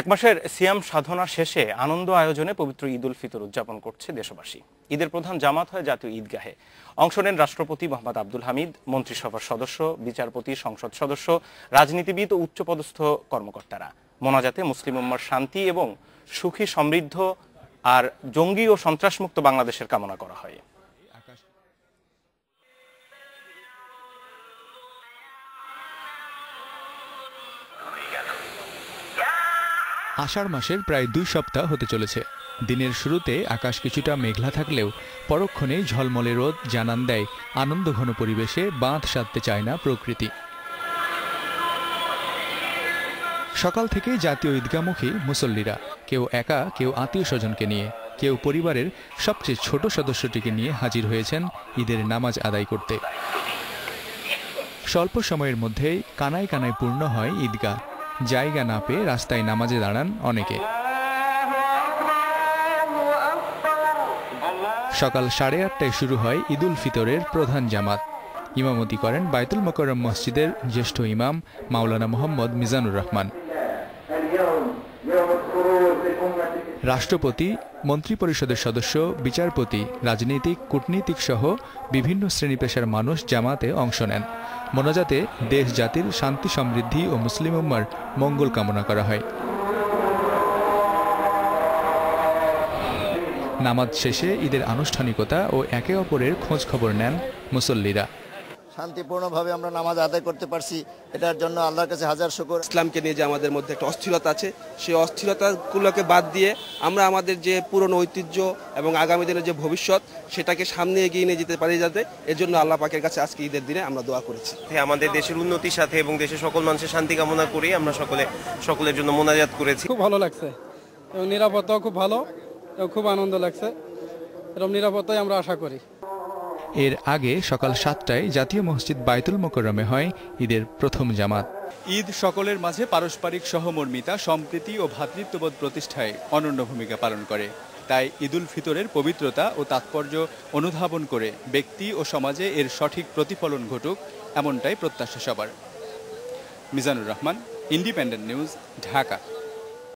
এক মাসের সিয়াম সাধনা শেষে আনন্দ আয়োজনে পবিত্র ঈদ উল ফিতর উদযাপন করছে দেশবাসী। ঈদের প্রধান জামাত হয় জাতীয় ঈদগাহে। অংশ নেন রাষ্ট্রপতি মোহাম্মদ আব্দুল হামিদ, মন্ত্রিসভার সদস্য, বিচারপতি, সংসদ সদস্য, রাজনীতিবিদ ও উচ্চপদস্থ কর্মকর্তারা। মোনাজাতে মুসলিম উম্মার শান্তি এবং সুখী সমৃদ্ধ আর জঙ্গি ও সন্ত্রাসমুক্ত বাংলাদেশের কামনা করা হয়। আষাঢ় মাসের প্রায় দুই সপ্তাহ হতে চলেছে। দিনের শুরুতে আকাশ কিছুটা মেঘলা থাকলেও পরক্ষণেই ঝলমলে রোদ, জানান দেয় আনন্দঘন পরিবেশে, বাঁধ সাধতে চায় না প্রকৃতি। সকাল থেকে জাতীয় ঈদগামুখী মুসল্লিরা, কেউ একা, কেউ আত্মীয় স্বজনকে নিয়ে, কেউ পরিবারের সবচেয়ে ছোট সদস্যটিকে নিয়ে হাজির হয়েছেন ঈদের নামাজ আদায় করতে। স্বল্প সময়ের মধ্যেই কানায় কানায় পূর্ণ হয় ঈদগাহ। জায়গা না পেয়ে রাস্তায় নামাজে দাঁড়ান অনেকে। সকাল সাড়ে আটটায় শুরু হয় ঈদুল ফিতরের প্রধান জামাত। ইমামতি করেন বায়তুল মোকরম মসজিদের জ্যেষ্ঠ ইমাম মাওলানা মোহাম্মদ মিজানুর রহমান। রাষ্ট্রপতি, মন্ত্রিপরিষদের সদস্য, বিচারপতি, রাজনীতিক কূটনীতিক সহ বিভিন্ন শ্রেণি পেশার মানুষ জামাতে অংশ নেন। মোনাজাতে দেশ, জাতির শান্তি, সমৃদ্ধি ও মুসলিম উম্মার মঙ্গল কামনা করা হয়। নামাজ শেষে ঈদের আনুষ্ঠানিকতা ও একে অপরের খোঁজ খবর নেন মুসল্লিরা। শান্তিপূর্ণভাবে আমরা নামাজ আদায় করতে পারছি এটার জন্য আল্লাহর কাছে হাজার শুকর। ইসলামকে নিয়ে যে আমাদের মধ্যে একটা অস্থিরতা আছে সেই অস্থিরতাগুলোকে বাদ দিয়ে আমরা আমাদের যে পুরনো ঐতিহ্য এবং আগামী দিনের যে ভবিষ্যৎ সেটাকে সামনে এগিয়ে নিয়ে যেতে পারি যাতে এর জন্য আল্লাহ পাকের কাছে আজকে ঈদের দিনে আমরা দোয়া করেছি। সাথে আমাদের দেশের উন্নতির সাথে এবং দেশের সকল মানুষের শান্তি কামনা করেই আমরা সকলে সকলের জন্য মোনাজাত করেছি। খুব ভালো লাগছে। এবং নিরাপত্তাও খুব ভালো এবং খুব আনন্দ লাগছে। এরকম নিরাপত্তাই আমরা আশা করি। এর আগে সকাল সাতটায় জাতীয় মসজিদ বায়তুল মোকরমে হয় ঈদের প্রথম জামাত। ঈদ সকলের মাঝে পারস্পরিক সহমর্মিতা, সম্প্রীতি ও ভ্রাতৃত্ববোধ প্রতিষ্ঠায় অনন্য ভূমিকা পালন করে। তাই ঈদুল ফিতরের পবিত্রতা ও তাৎপর্য অনুধাবন করে ব্যক্তি ও সমাজে এর সঠিক প্রতিফলন ঘটুক এমনটাই প্রত্যাশা সবার। Mizanur Rahman independent news Dhaka.